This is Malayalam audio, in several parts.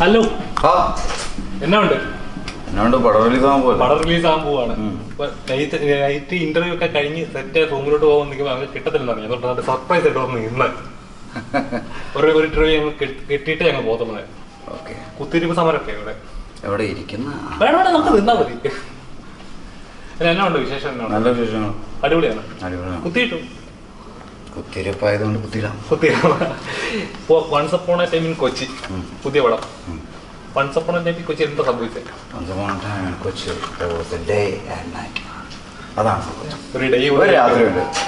ഹലോ. ആ. എന്നാ ഉണ്ട്? എന്നോണ്ട് പടം റിലീസ് ആവാൻ പോലെ പടം റിലീസ് ആവാൻ പോവാണ്. നൈറ്റ് ഇന്റർവ്യൂ ഒക്കെ കഴിഞ്ഞ് സെറ്റ് റൂമിലോട്ട് പോകാൻ നിൽക്കുമ്പോൾ അതുകൊണ്ട് സർപ്രൈസ് ആയിട്ട് വന്ന് ഇന്ന് ഒരു ഒരു ഇന്റർവ്യൂ ഞങ്ങൾ കിട്ടിയിട്ട് ഞങ്ങൾ പോകുന്നത് ഓക്കെ. കുത്തിരിപ്പ് സമരമൊക്കെ ഇവിടെ. എവിടെ ഇരിക്കുന്ന? വേണം വേണം നമുക്ക് നിന്നാ മതി. എന്നാ ഉണ്ട് വിശേഷം എന്നാ ഉണ്ട്? നല്ല അടിപൊളിയാണ്. അടിപൊളിയാണ്. കുത്തിയിട്ടു? കുത്തിരിപ്പായതുകൊണ്ട് കുത്തിയിടാം. കുത്തി once upon a time in Kochi പുതിയ പടം ഉം. Once upon a time in Kochi എന്താ സംഭവിച്ചത് Kochi a day and night. അതാണ് ഒരു ഡേ ഒരു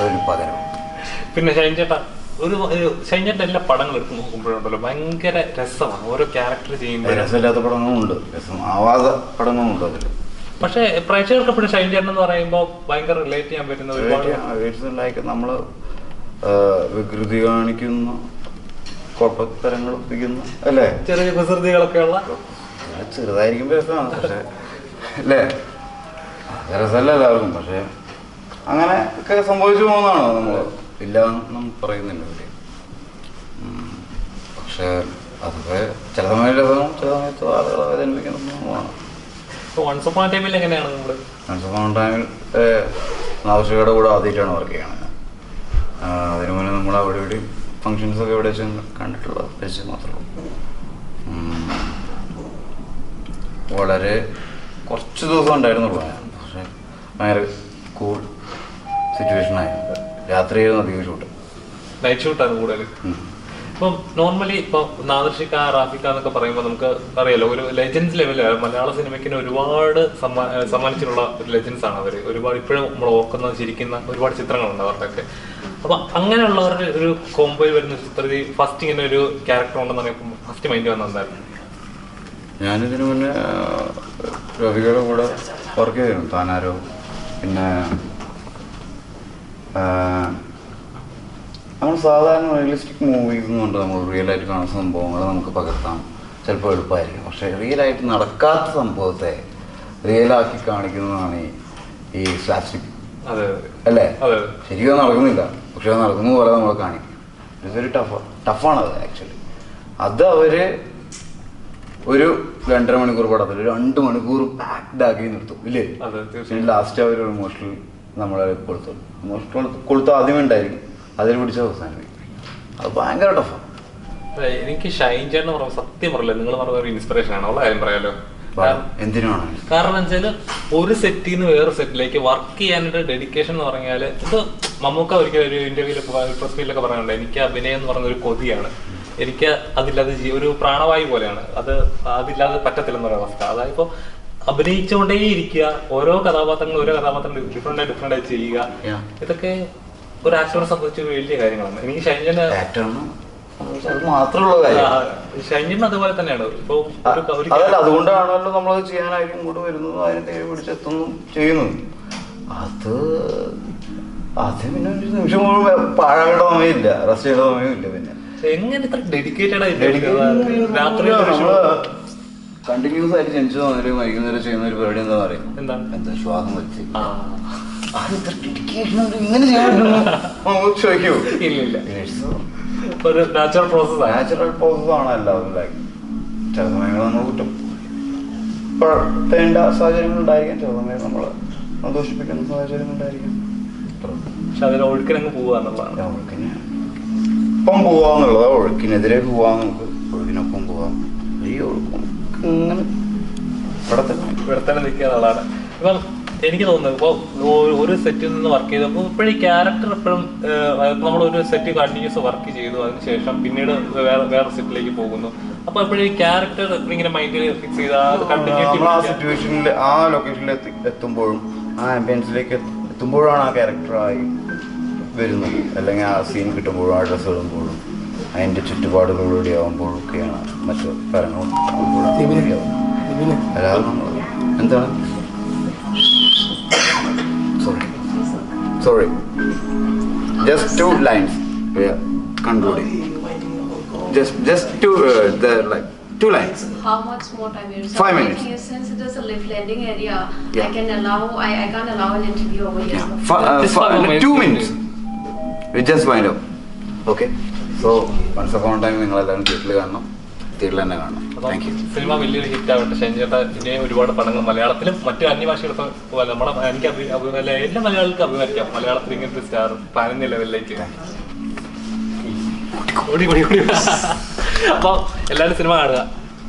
ഒരു പകരം പിന്നെ ഷൈൻ ചേട്ടാ ഒരു ഒരു ചേട്ടൻ എല്ലാ പടങ്ങൾ എടുത്ത് നോക്കുമ്പോഴുണ്ടല്ലോ ഭയങ്കര രസമാണ്. ഓരോ ക്യാരക്ടർ ചെയ്യുമ്പോൾ രസമില്ലാത്ത പടങ്ങളുണ്ട് രസം ആവാത്ത പടങ്ങളുണ്ട് അതിൽ പക്ഷേ പ്രേക്ഷകർക്ക് എപ്പോഴും ഷൈൻ ചേട്ടൻ എന്ന് പറയുമ്പോൾ ഭയങ്കര റിലേറ്റ് ചെയ്യാൻ പറ്റുന്ന ഒരുപാട് നമ്മൾ വികൃതി കാണിക്കുന്ന. കുഴപ്പത്തരങ്ങൾ ഒപ്പിക്കുന്ന അല്ലേ? ചെറിയ കുസൃതികളൊക്കെ ഉള്ള ചെറുതായിരിക്കും രസമാണ് പക്ഷെ അല്ലേ? രസമല്ല എല്ലാവർക്കും പക്ഷെ അങ്ങനെ ഒക്കെ സംഭവിച്ചു പോകുന്നതാണോ നമ്മൾ ഇല്ല എന്നും പറയുന്നില്ല ഇവിടെ. പക്ഷെ അതൊക്കെ ചില സമയത്ത് രസവും ചില സമയത്ത് ആളുകളെ വേദനിപ്പിക്കുന്ന സംഭവമാണ്. വൺസ് ടൈമിൽ എങ്ങനെയാണ് ടൈമിൽ നാവശ്യയുടെ കൂടെ ആദ്യമായിട്ടാണ് വർക്ക് ചെയ്യണത് അതിനു മുന്നേ നമ്മൾ അവിടെ ഇവിടെ ഫങ്ഷൻസ് ഒക്കെ എവിടെ വെച്ച് കണ്ടിട്ടുള്ളത് വെച്ച് മാത്രമേ വളരെ കുറച്ച് ദിവസം ഉണ്ടായിരുന്നുള്ളൂ ഞാൻ. പക്ഷേ ഭയങ്കര കൂൾ സിറ്റുവേഷൻ ആയിരുന്നു രാത്രിയായിരുന്നു അധികം ഷൂട്ട് നൈറ്റ് ഷൂട്ടാണ് കൂടുതൽ ഇപ്പം നോർമലി ഇപ്പം നാദർഷിക്ക റാഫിക്ക എന്നൊക്കെ പറയുമ്പോൾ നമുക്ക് അറിയാലോ ഒരു ലെജൻസ് ലെവലിൽ മലയാള സിനിമയ്ക്കിന് ഒരുപാട് സമ്മാനിച്ചിട്ടുള്ള ഒരു ലെജൻസ് ആണ് അവർ ഒരുപാട് ഇപ്പോഴും നമ്മൾ ഓർക്കുന്ന ചിരിക്കുന്ന ഒരുപാട് ചിത്രങ്ങളുണ്ട് അവരുടെയൊക്കെ. അപ്പൊ അങ്ങനെയുള്ളവരുടെ ഒരു കോമ്പോയിൽ വരുന്ന ചിത്രത്തിൽ ഫസ്റ്റ് ഇങ്ങനെ ഒരു ക്യാരക്ടർ ഉണ്ടെന്ന് പറയുമ്പോൾ ഫസ്റ്റ് മൈൻഡ് വന്നിട്ടുണ്ടായിരുന്നു ഞാനിതിനു മുന്നേ രോഹികളുടെ കൂടെ വർക്ക് ചെയ്തിരുന്നു താനാരോ. പിന്നെ നമ്മൾ സാധാരണ റിയലിസ്റ്റിക് മൂവീസ് എന്നുണ്ട് നമ്മൾ റിയൽ ആയിട്ട് കാണുന്ന സംഭവങ്ങൾ നമുക്ക് പകർത്താം. ചിലപ്പോൾ എളുപ്പമായിരിക്കും. പക്ഷേ റിയൽ ആയിട്ട് നടക്കാത്ത സംഭവത്തെ റിയലാക്കി കാണിക്കുന്നതാണ് ഈ സ്ലാസ്റ്റിക് അല്ലേ? ശരിക്കും നടക്കുന്നില്ല. പക്ഷെ അത് നടക്കുന്ന പോലെ നമ്മൾ കാണിക്കും. ഇതൊരു ടഫ് ടഫാണത് ആക്ച്വലി അത് അവർ ഒരു രണ്ടര മണിക്കൂർ പടത്തിൽ രണ്ട് മണിക്കൂർ പാക്ഡ് ആക്കി നിർത്തും ഇല്ലേ? പിന്നെ ലാസ്റ്റ് അവർ ഇമോഷണൽ നമ്മളെ കൊടുത്തു ഇമോഷണൽ കൊടുത്ത ആദ്യം ഉണ്ടായിരിക്കും. അതിൽ പിടിച്ച അവസാനിപ്പിക്കും. അത് ഭയങ്കര ടഫാണ് എനിക്ക് ഷൈൻ ചേട്ടൻ പറഞ്ഞ സത്യം പറയില്ല നിങ്ങൾ പറഞ്ഞ ഒരു ഇൻസ്പിറേഷൻ ആണ്. ഉള്ള കാര്യം പറയാലോ? എന്തിനാണ്? കാരണം വെച്ചാൽ ഒരു സെറ്റിൽ നിന്ന് വേറെ സെറ്റിലേക്ക് വർക്ക് ചെയ്യാനൊരു ഡെഡിക്കേഷൻ എന്ന് പറഞ്ഞാൽ ഇത് മമ്മൂക്ക ഒരിക്കലും ഒരു ഇന്റർവ്യൂൽ പ്രസ് മീറ്റിലൊക്കെ പറയാനുണ്ട് എനിക്ക് അഭിനയം എന്ന് പറഞ്ഞ ഒരു കൊതിയാണ്. എനിക്ക് അതില്ലാതെ ഒരു പ്രാണവായു പോലെയാണ്. അത് അതില്ലാതെ പറ്റത്തില്ലെന്ന് പറയുന്ന അവസ്ഥ. അതായത് ഇപ്പോൾ അഭിനയിച്ചുകൊണ്ടേ ഇരിക്കുക ഓരോ കഥാപാത്രങ്ങൾ ഓരോ കഥാപാത്രങ്ങൾ ഡിഫറെന്റ് ഡിഫറെന്റ് ആയി ചെയ്യുക ഇതൊക്കെ ഒരു ആക്ടറെ സംബന്ധിച്ച് വലിയ കാര്യങ്ങളാണ്. എനിക്ക് ഷൈൻജന് ഷൈൻജൻ അതുപോലെ തന്നെയാണ്. ഇപ്പൊ അതല്ല അതുകൊണ്ടാണല്ലോ നമ്മൾ ചെയ്യാനായിട്ട് ഇങ്ങോട്ട് വരുന്നതും അതിനെ തേടി പിടിച്ചെത്തുന്നു ചെയ്യുന്നു. അത് അത് പിന്നെ ഒരു നിമിഷം മുഴുവൻ പാഴാവേണ്ട സമയമില്ല റെസ്റ്റ് ചെയ്യേണ്ട സമയമില്ല പിന്നെ. എങ്ങനെ ഇത്ര ഡെഡിക്കേറ്റഡ് ആയിട്ട് രാത്രി കണ്ടിന്യൂസ് ആയിട്ട് ജനിച്ചു തോന്നലും വൈകുന്നേരം ചെയ്യുന്ന ഒരു പരിപാടി എന്താ പറയാ എന്താ? ശ്വാസം വലിച്ച്. അത് ഇത്ര ഇങ്ങനെ ചെയ്യാൻ ചോദിക്കൂ. ഇല്ല ഇല്ല. ഒരു നാച്ചുറൽ പ്രോസസ് നാച്ചുറൽ പ്രോസസ് ആണ് എല്ലാവരും ലൈക്ക് ചില സമയങ്ങൾ നമ്മൾ കുറ്റം. പെടുത്തേണ്ട സാഹചര്യങ്ങൾ ഉണ്ടായിരിക്കാം. ചില സമയം നമ്മൾ സന്തോഷിപ്പിക്കുന്ന സാഹചര്യങ്ങൾ ഉണ്ടായിരിക്കാം. പക്ഷെ അതിൽ ഒഴുക്കിനങ്ങ് പോവാന്നുള്ളതാണ് ഒഴുക്കിന് ഒപ്പം പോവാന്നുള്ളത് ഒഴുക്കിനെതിരെ പോവാൻ നമുക്ക് ഒഴുക്കിനൊപ്പം പോവാം. ഈ ഒഴുക്കും ഇവിടെ തന്നെ ഇവിടെ തന്നെ നിൽക്കുന്ന ആളാണ് ഇപ്പം എനിക്ക് തോന്നുന്നത്. ഇപ്പോൾ ഒരു സെറ്റിൽ നിന്ന് വർക്ക് ചെയ്തപ്പോൾ ഇപ്പോഴും ഈ ക്യാരക്ടർ എപ്പോഴും നമ്മൾ ഒരു സെറ്റ് കണ്ടിന്യൂസ് വർക്ക് ചെയ്തു. അതിനുശേഷം പിന്നീട് വേറെ വേറെ സെറ്റിലേക്ക് പോകുന്നു. അപ്പൊ എപ്പോഴും ഈ ക്യാരക്ടർ ഇങ്ങനെ മൈൻഡിൽ ഫിക്സ് ചെയ്ത് നമ്മൾ ആ സിറ്റുവേഷനിൽ ആ ലൊക്കേഷനിൽ എത്തി എത്തുമ്പോഴും ആ ആംബിയൻസിലേക്ക് എത്തുമ്പോഴാണ് ആ ക്യാരക്ടറായി വരുന്നത്. അല്ലെങ്കിൽ ആ സീൻ കിട്ടുമ്പോഴും ആ ഡ്രസ്സ് ഇടുമ്പോഴും അതിന്റെ ചുറ്റുപാടുകളിലൂടെ ആകുമ്പോഴും ഒക്കെയാണ് മറ്റു കാര്യങ്ങളും അല്ലാതെ നമ്മൾ എന്താണ്? Sorry just two lines concluding just just two like two lines How much more time you Five minutes. Since it is a lift landing area, Yeah. I can allow. I, I can't allow an interview over here. Yeah. so- Fi- uh, Just fi- five minutes. two minutes. We just wind up. Okay. So, once upon a time നിങ്ങൾ എല്ലാവരും തിയേറ്ററിൽ കാണണം തിയേറ്ററിൽ തന്നെ കാണണം. താങ്ക് യു സിനിമ വലിയൊരു ഹിറ്റ് ആവട്ടെ. ഷൈൻചേട്ട ഇനിയും ഒരുപാട് പടങ്ങൾ മലയാളത്തിലും മറ്റു അന്യഭാഷകളൊക്കെ പോലെ നമ്മുടെ എനിക്ക് എല്ലാ മലയാളികൾക്കും അഭിമാനിക്കാം. മലയാളത്തിൽ ഇങ്ങനത്തെ സ്റ്റാർ പാനന്യ ലെവലിലേക്ക് ഓടി ഓടി ഓടി. അപ്പോൾ എല്ലാവരും സിനിമ കാണുക.